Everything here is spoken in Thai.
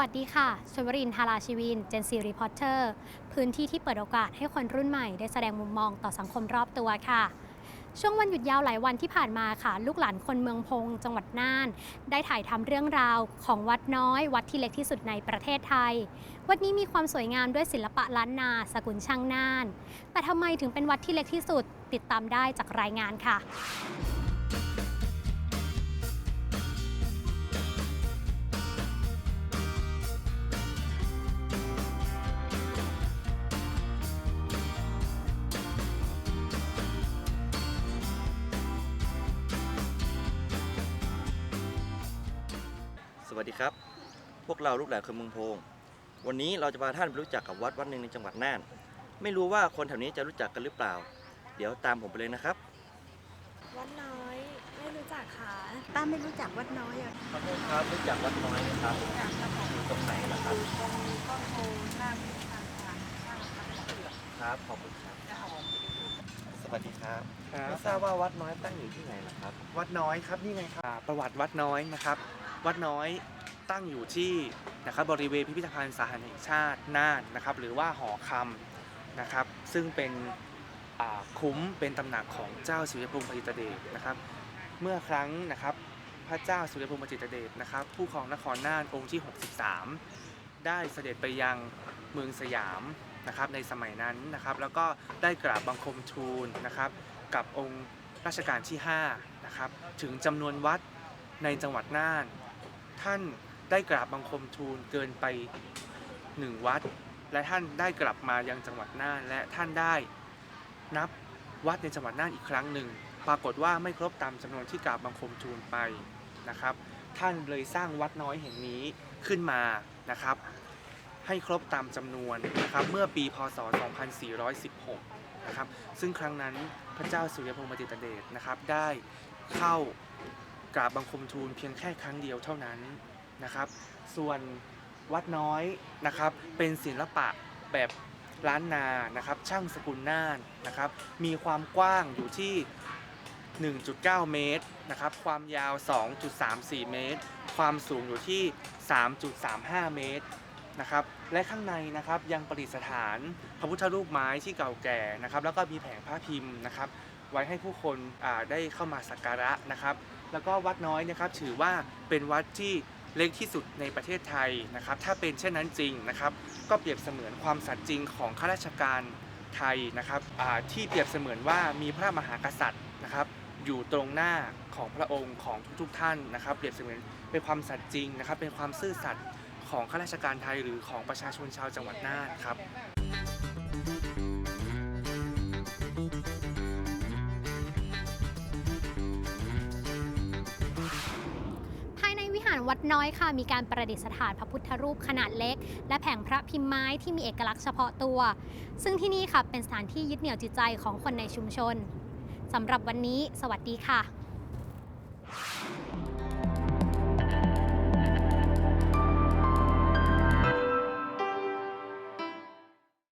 วัสดีค่ะ ชวรินทาราชีวิน เจนซีรีพอร์เตอร์ พื้นที่ที่เปิดโอกาสให้คนรุ่นใหม่ได้แสดงมุมมองต่อสังคมรอบตัวค่ะ ช่วงวันหยุดยาวหลายวันที่ผ่านมาค่ะ ลูกหลานคนเมืองพง จังหวัดน่าน ได้ถ่ายทำเรื่องราวของวัดน้อย วัดที่เล็กที่สุดในประเทศไทย วัดนี้มีความสวยงามด้วยศิลปะล้านนา สกุลช่างน่าน แต่ทำไมถึงเป็นวัดที่เล็กที่สุด ติดตามได้จากรายงานค่ะ วัสดีครับ พวกเราลูกหลานคนเมืองโพง วันนี้เราจะพาท่านไปรู้จักกับวัดวัดหนึ่งในจังหวัดน่าน ไม่รู้ว่าคนแถวนี้จะรู้จักกันหรือเปล่า เดี๋ยวตามผมไปเลยนะครับ วัดน้อยไม่รู้จักค่ะป้าไม่รู้จักวัดน้อยอะขอโทษครับรู้จักวัดน้อยไหมครับจากกระบอกอยู่ตรงไหนล่ะครับตรงต้นโพหน้าพิพิธภัณฑ์ค่ะข้างทางเสือกครับขอบคุณครับจะออก สวัสดีครับครับไม่ทราบว่าวัดน้อยตั้งอยู่ที่ไหนล่ะครับ วัดน้อยครับนี่ไงครับอ่าประวัติวัดน้อยนะครับ วัดน้อยตั้งอยู่ที่นะครับบริเวณพิพิธภัณฑ์สาธารณแห่งชาติน่านนะครับ หรือว่าหอคำนะครับ ซึ่งเป็นอ่าคุ้มเป็นตำหนักของเจ้าสุริยภูมิปจิตรเดชนะครับ เมื่อครั้งนะครับพระเจ้าสุริยภูมิปจิตรเดชนะครับ ผู้ครองนครน่านองค์ที่ 63 ได้เสด็จไปยังเมืองสยาม นะครับในสมัยนั้นนะครับ แล้วก็ได้กราบบังคมทูลนะครับ กับองค์รัชกาลที่5นะครับถึงจำนวนวัดในจังหวัดน่าน ท่านได้กราบบังคมทูลเกินไปหนึ่งวัด และท่านได้กลับมายังจังหวัดน่าน และท่านได้นับวัดในจังหวัดน่านอีกครั้งหนึ่ง ปรากฏว่าไม่ครบตามจำนวนที่กราบบังคมทูลไปนะครับ ท่านเลยสร้างวัดน้อยแห่งนี้ขึ้นมานะครับ ให้ครบตามจำนวนนะครับเมื่อปีพศ 2416 นะครับซึ่งครั้งนั้นพระเจ้าสุริยพงศ์มจิตรเดชนะครับได้เข้ากราบบังคมทูลเพียงแค่ครั้งเดียวเท่านั้นนะครับ ส่วนวัดน้อยนะครับเป็นศิลปะแบบล้านนานะครับช่างสกุลน่านนะครับมีความกว้างอยู่ที่ 1.9 เมตรนะครับความยาว 2.34 เมตร ความสูงอยู่ที่ 3.35 เมตร นะครับและข้างในนะครับยังประดิษฐานพระพุทธรูปไม้ที่เก่าแก่นะครับแล้วก็มีแผงพระพิมพ์นะครับไว้ให้ผู้คนได้เข้ามาสักการะนะครับ แล้วก็วัดน้อยนะครับถือว่าเป็นวัดที่เล็กที่สุดในประเทศไทยนะครับ ถ้าเป็นเช่นนั้นจริงนะครับ ก็เปรียบเสมือนความสัตย์จริงของข้าราชการไทยนะครับที่เปรียบเสมือนว่ามีพระมหากษัตริย์นะครับอยู่ตรงหน้าของพระองค์ของทุกๆท่านนะครับ เปรียบเสมือนเป็นความสัตย์จริงนะครับ เป็นความซื่อสัตย์ ของข้าราชการไทยหรือของประชาชนชาวจังหวัดน่านครับภายในวิหารวัดน้อยค่ะมีการประดิษฐานพระพุทธรูปขนาดเล็ก และแผงพระพิมพ์ไม้ที่มีเอกลักษณ์เฉพาะตัว ซึ่งที่นี่ค่ะเป็นสถานที่ยึดเหนี่ยวจิตใจของคนในชุมชนสำหรับวันนี้ สวัสดีค่ะ